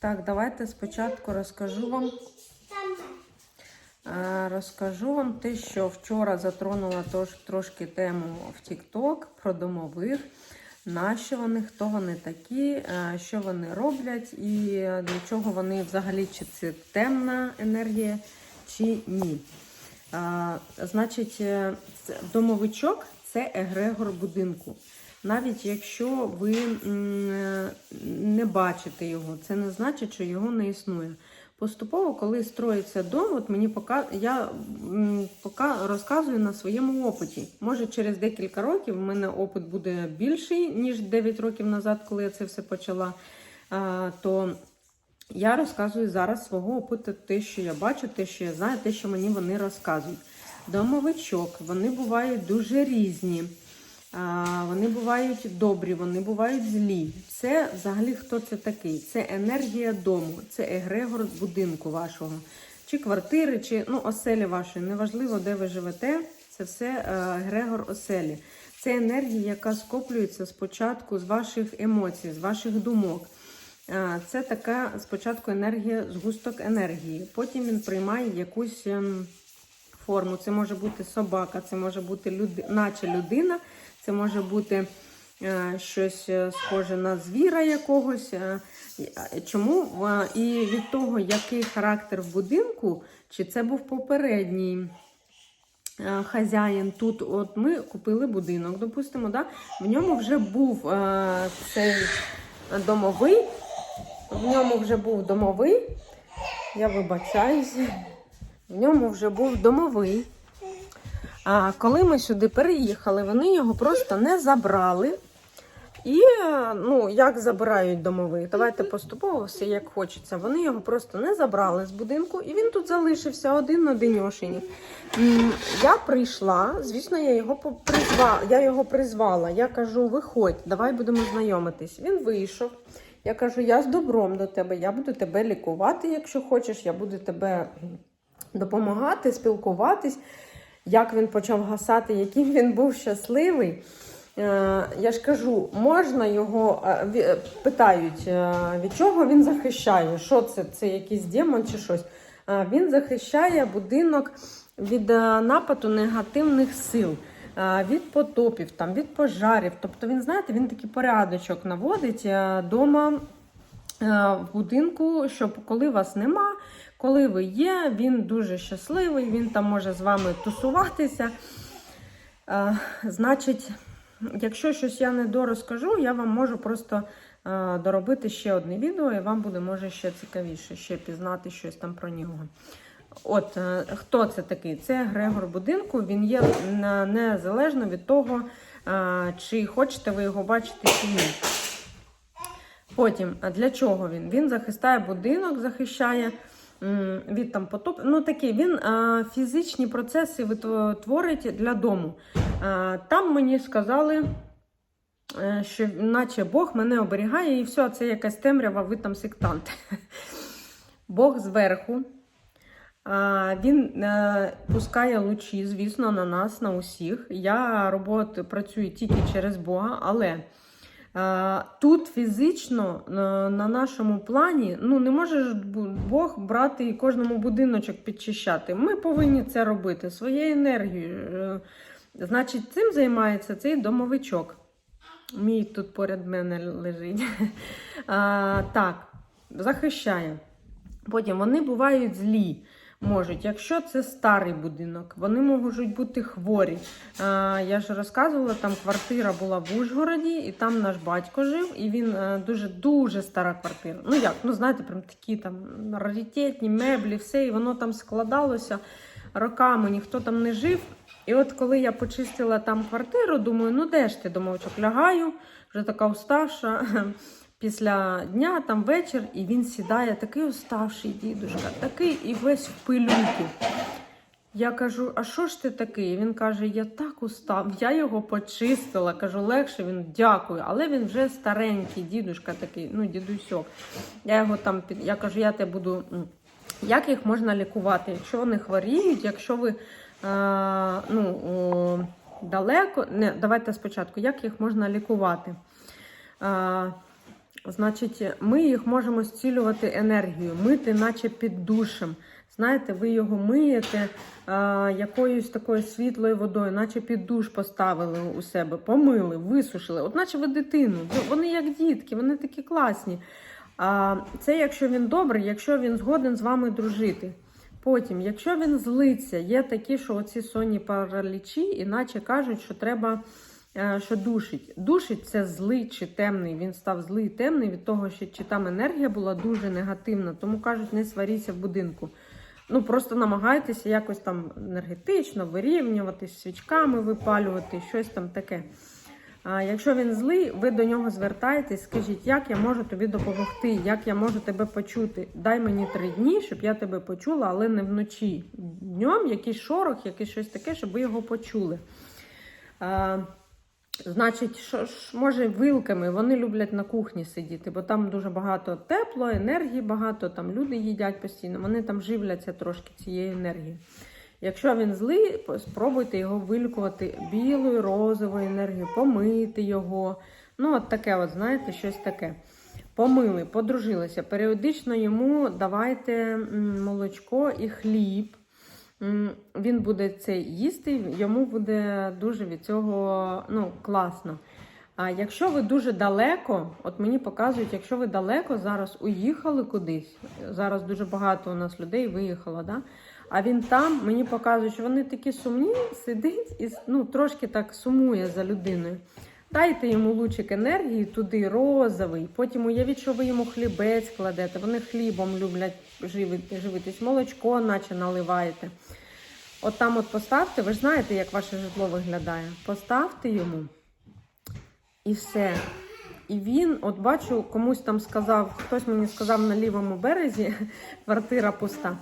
Так, давайте спочатку розкажу вам. Розкажу вам те, що вчора затронула трошки тему в TikTok про домових. Нащо вони, хто вони такі, що вони роблять і для чого вони взагалі, чи це темна енергія, чи ні. Значить, е, домовичок це егрегор будинку. Навіть якщо ви е, не бачите його, це не значить, що його не існує. Поступово, коли строїться дом, от мені пока я пока розказую на своєму опиті. Може, через декілька років в мене опит буде більший, ніж 9 років назад, коли я це все почала. То я розказую зараз свого опиту, те, що я бачу, те, що я знаю, те, що мені вони розказують. Домовичок, вони бувають дуже різні. Вони бувають добрі, вони бувають злі. Це взагалі хто це такий? Це енергія дому, це егрегор будинку вашого, чи квартири, чи ну, оселі вашої. Неважливо, де ви живете, це все е, егрегор оселі. Це енергія, яка скоплюється спочатку з ваших емоцій, з ваших думок. Е, Це така спочатку енергія, згусток енергії. Потім він приймає якусь ем, форму. Це може бути собака, це може бути люди, наче людина, це може бути е, щось е, схоже на звіра якогось. Е, е, Чому? Е, І від того, який характер в будинку, чи це був попередній е, хазяїн. Тут от ми купили будинок, допустимо, да? в ньому вже був е, цей домовий, в ньому вже був домовий. Я вибачаюся. В ньому вже був домовий. А коли ми сюди переїхали, вони його просто не забрали. І, ну, як забирають домових, давайте поступово все як хочеться. Вони його просто не забрали з будинку, і він тут залишився один на деньошині. Я прийшла, звісно, я його призвала, я його призвала. Я кажу, виходь, давай будемо знайомитись. Він вийшов. Я кажу, я з добром до тебе, я буду тебе лікувати, якщо хочеш, я буду тебе допомагати, спілкуватись. Як він почав гасати, яким він був щасливий. Е, Я ж кажу, можна його е, е, питають, від чого він захищає? Що це? Це якийсь демон чи щось? Він захищає будинок від нападу негативних сил, від потопів, там, від пожарів. Тобто він, знаєте, він такий порядочок наводить вдома в будинку, щоб коли вас нема, коли ви є, він дуже щасливий, він там може з вами тусуватися. Е, Значить, якщо щось я не дорозкажу, я вам можу просто е, доробити ще одне відео, і вам буде може ще цікавіше, ще пізнати щось там про нього. От, е, хто це такий? Це Грегор будинку. Він є незалежно від того, е, чи хочете ви його бачити чи ні. Потім, а для чого він? Він захистає будинок, захищає від там потоп. Ну такий, він а, фізичні процеси творить для дому. А, там мені сказали, е, що наче Бог мене оберігає, і все, це якась темрява, ви там сектант. Бог зверху. А, Він е, пускає лучі, звісно, на нас, на усіх. Я роботу працюю тільки через Бога, але е, тут фізично е, на нашому плані ну, не може Бог брати і кожному будиночок підчищати. Ми повинні це робити своєю енергією. Е, Значить, цим займається цей домовичок. Мій тут поряд мене лежить. А, так, захищає. Потім вони бувають злі. Можуть, якщо це старий будинок, вони можуть бути хворі. Я ж розказувала, там квартира була в Ужгороді, і там наш батько жив, і він е, дуже дуже стара квартира. Ну як, ну знаєте, прям такі там раритетні меблі, все, і воно там складалося роками, ніхто там не жив. І от коли я почистила там квартиру, думаю, ну де ж ти домовчок? Лягаю, вже така уставша. Після дня, там вечір, і він сідає, такий уставший дідушка, такий і весь в пилюки. Я кажу, а що ж ти такий? Він каже, я так устав. Я його почистила. Кажу, легше він дякую. Але він вже старенький, дідушка такий, ну, дідусьок. Я його там. Я кажу, я тебе буду. Як їх можна лікувати? Якщо вони хворіють, якщо ви е, ну, о, далеко. Не, давайте спочатку, як їх можна лікувати? Е, Значить, ми їх можемо зцілювати енергію, мити, наче під душем. Знаєте, ви його миєте а, якоюсь такою світлою водою, наче під душ поставили у себе, помили, висушили. От наче ви дитину. Вони як дітки, вони такі класні. А, це якщо він добрий, якщо він згоден з вами дружити. Потім, якщо він злиться, є такі, що оці сонні паралічі, іначе кажуть, що треба, е, що душить. Душить це злий чи темний. Він став злий темний від того, що чи там енергія була дуже негативна. Тому кажуть, не сваріться в будинку. Ну просто намагайтеся якось там енергетично вирівнюватись, свічками випалювати, щось там таке. А якщо він злий, ви до нього звертаєтесь, скажіть, як я можу тобі допомогти, як я можу тебе почути. Дай мені три дні, щоб я тебе почула, але не вночі. Днем якийсь шорох, якийсь щось таке, щоб ви його почули. А, значить, що ж, може, вилками вони люблять на кухні сидіти, бо там дуже багато тепло, енергії багато, там люди їдять постійно, вони там живляться трошки цією енергією. Якщо він злий, спробуйте його вилікувати білою, розовою енергією, помити його. Ну, от таке, от, знаєте, щось таке. Помили, подружилися. Періодично йому давайте молочко і хліб. Він буде це їсти, йому буде дуже від цього ну, класно. А якщо ви дуже далеко, от мені показують, якщо ви далеко зараз уїхали кудись, зараз дуже багато у нас людей виїхало, да? а він там, мені показують, що вони такі сумні, сидить і ну, трошки так сумує за людиною. Дайте йому лучик енергії туди, розовий. Потім уявіть, що ви йому хлібець кладете. Вони хлібом люблять живити, живитись, молочко, наче наливаєте. От там от поставте, ви ж знаєте, як ваше житло виглядає. Поставте йому і все. І він, от бачу, комусь там сказав, хтось мені сказав на лівому березі, квартира пуста.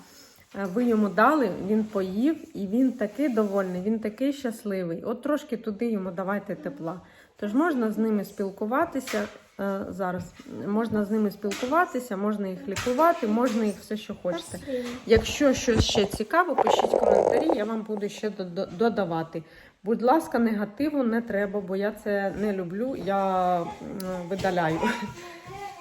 Е, Ви йому дали, він поїв, і він такий довольний, він такий щасливий. От трошки туди йому давайте тепла. Тож можна з ними спілкуватися е, зараз. Можна з ними спілкуватися, можна їх лікувати, можна їх все, що хочете. Якщо щось ще цікаво, пишіть коментарі, я вам буду ще додавати. Будь ласка, негативу не треба, бо я це не люблю, я видаляю.